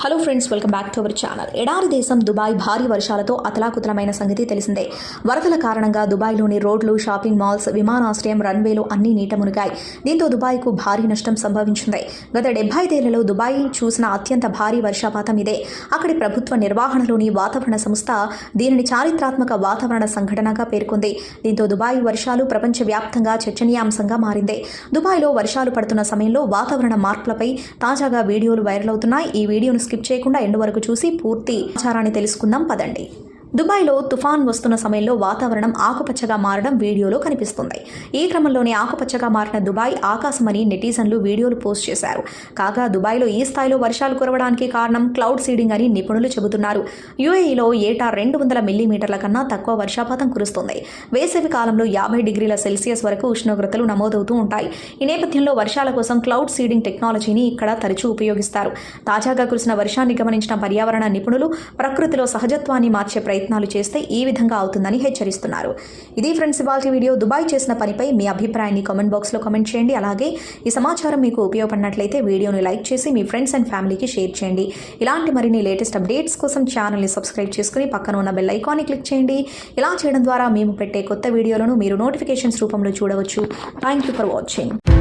Hello friends welcome back to our channel ఎడారి దేశం Dubai భారీ వర్షాలతో అతలాకుతలమైన సంగతి తెలిసిందే. వరదల కారణంగా దుబాయ్లోని రోడ్లు షాపింగ్ మాల్స్ విమానాశ్రయం రన్వేలు అన్ని నీట మునిగాయి. దీంతో దుబాయ్కు భారీ నష్టం సంభవించింది. గత డెబ్బై ఐదేళ్ళలో దుబాయ్ చూసిన అత్యంత భారీ వర్షపాతం ఇదే. అక్కడి ప్రభుత్వ నిర్వహణలోని వాతావరణ సంస్థ దీనిని చారిత్రాత్మక వాతావరణ సంఘటనగా పేర్కొంది. దీంతో దుబాయ్ వర్షాలు ప్రపంచవ్యాప్తంగా చర్చనీయాంశంగా మారింది. దుబాయ్లో వర్షాలు పడుతున్న సమయంలో వాతావరణ మార్పులపై తాజాగా వీడియోలు వైరల్ అవుతున్నాయి. ఈ వీడియోను స్కిప్ చేయకుండా ఎండ్ వరకు చూసి పూర్తి ఆచారాన్ని తెలుసుకుందాం. పదండి. దుబాయ్లో తుఫాన్ వస్తున్న సమయంలో వాతావరణం ఆకుపచ్చగా మారడం వీడియోలో కనిపిస్తుంది. ఈ క్రమంలోనే ఆకుపచ్చగా మారిన దుబాయ్ ఆకాశమని నెటిజన్లు వీడియోలు పోస్ట్ చేశారు. కాగా దుబాయ్లో ఈ స్థాయిలో వర్షాలు కురవడానికి కారణం క్లౌడ్ సీడింగ్ అని నిపుణులు చెబుతున్నారు. యుఏఈలో ఏటా రెండు వందల మిల్లీమీటర్ల కన్నా తక్కువ వర్షపాతం కురుస్తుంది. వేసవి కాలంలో యాభై డిగ్రీల సెల్సియస్ వరకు ఉష్ణోగ్రతలు నమోదవుతూ ఉంటాయి. ఈ నేపథ్యంలో వర్షాల కోసం క్లౌడ్ సీడింగ్ టెక్నాలజీని ఇక్కడ తరచూ ఉపయోగిస్తారు. తాజాగా కురిసిన వర్షాన్ని గమనించిన పర్యావరణ నిపుణులు ప్రకృతిలో సహజత్వాన్ని మార్చే ప్రయత్నం ప్రయత్నాలు చేస్తే ఈ విధంగా అవుతుందని హెచ్చరిస్తున్నారు. ఇది ఫ్రెండ్స్ ఇవాళ వీడియో దుబాయ్ చేసిన పనిపై మీ అభిప్రాయాన్ని కామెంట్ బాక్స్లో కామెంట్ చేయండి. అలాగే ఈ సమాచారం మీకు ఉపయోగపడినట్లయితే వీడియోని లైక్ చేసి మీ ఫ్రెండ్స్ అండ్ ఫ్యామిలీకి షేర్ చేయండి. ఇలాంటి మరిన్ని లేటెస్ట్ అప్డేట్స్ కోసం ఛానల్ని సబ్స్క్రైబ్ చేసుకుని పక్కన ఉన్న బెల్ ఐకాన్ని క్లిక్ చేయండి. ఇలా చేయడం ద్వారా మేము పెట్టే కొత్త వీడియోలను మీరు నోటిఫికేషన్స్ రూపంలో చూడవచ్చు. Thank you for watching.